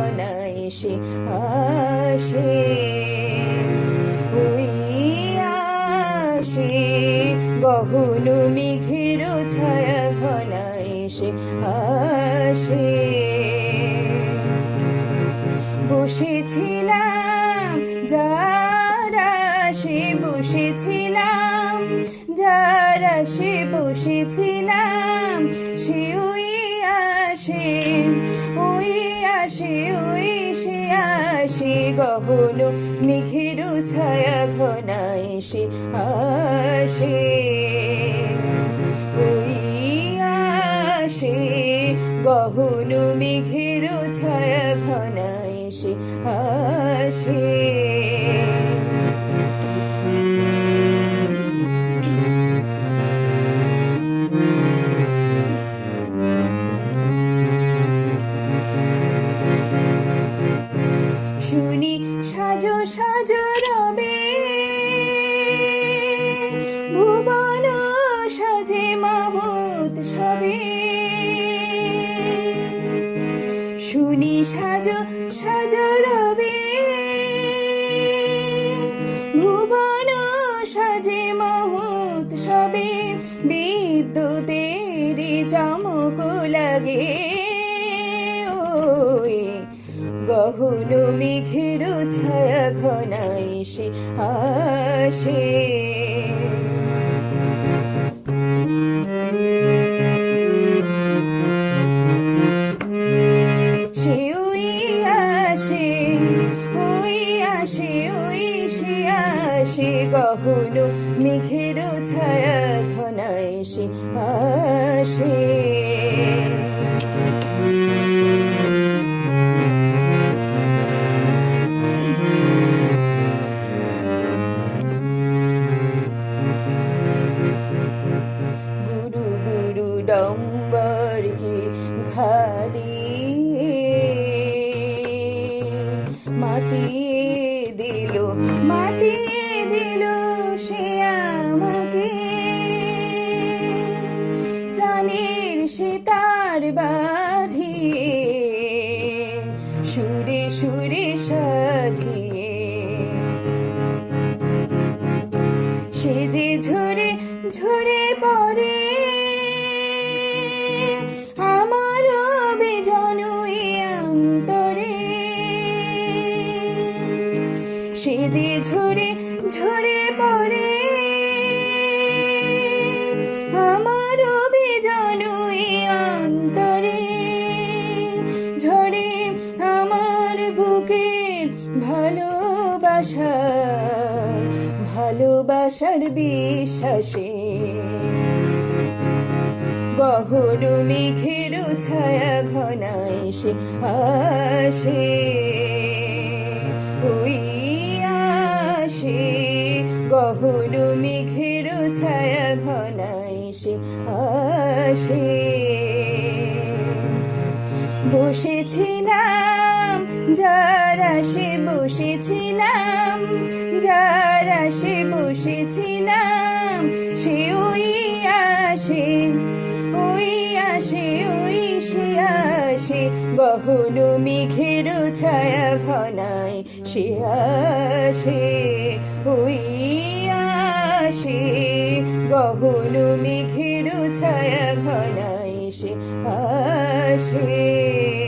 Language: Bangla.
অনায়াসে আসে ওই আসে গহন মেঘের ছায়া ঘনায়সে আসে বসেছিলাম যারা সে বসেছিলাম, যারা সে বসেছিলাম গহন মেঘের ছায়া ঘনা এসে আসে। ওই আসে গহন মেঘের ছায়া ঘনা এসে আসে। শুনি সাজো সাজো রবে। ভুবন সাজে মহৎ সবে, বিদ্যুতের চমক লাগে। গহন মেঘের ছায়া ঘনাই সে আসে। আসে গুরু গুরু ডম্বর মাতিয়ে সে বাধি সুরে সুরে সাধিয়ে। সে যে ঝরে ঝরে পড়ে ভালোবাসা, ভালোবাসার বিশ্বাসে। গহন মেঘের ছায়া ঘনায় সে আসে, ওই আসে। গহন মেঘের ছায়া ঘনায় সে আসে। বসেছিলাম যারা সে বসেছিলাম, যারা সে বসেছিলাম, সে ওই আসে ওই আসে, ওই সে আসে। গহন মেঘের ছায়া ঘনায় সে আসে, ওই আসে। গহন মেঘের ছায়া ঘনায় সে আসে।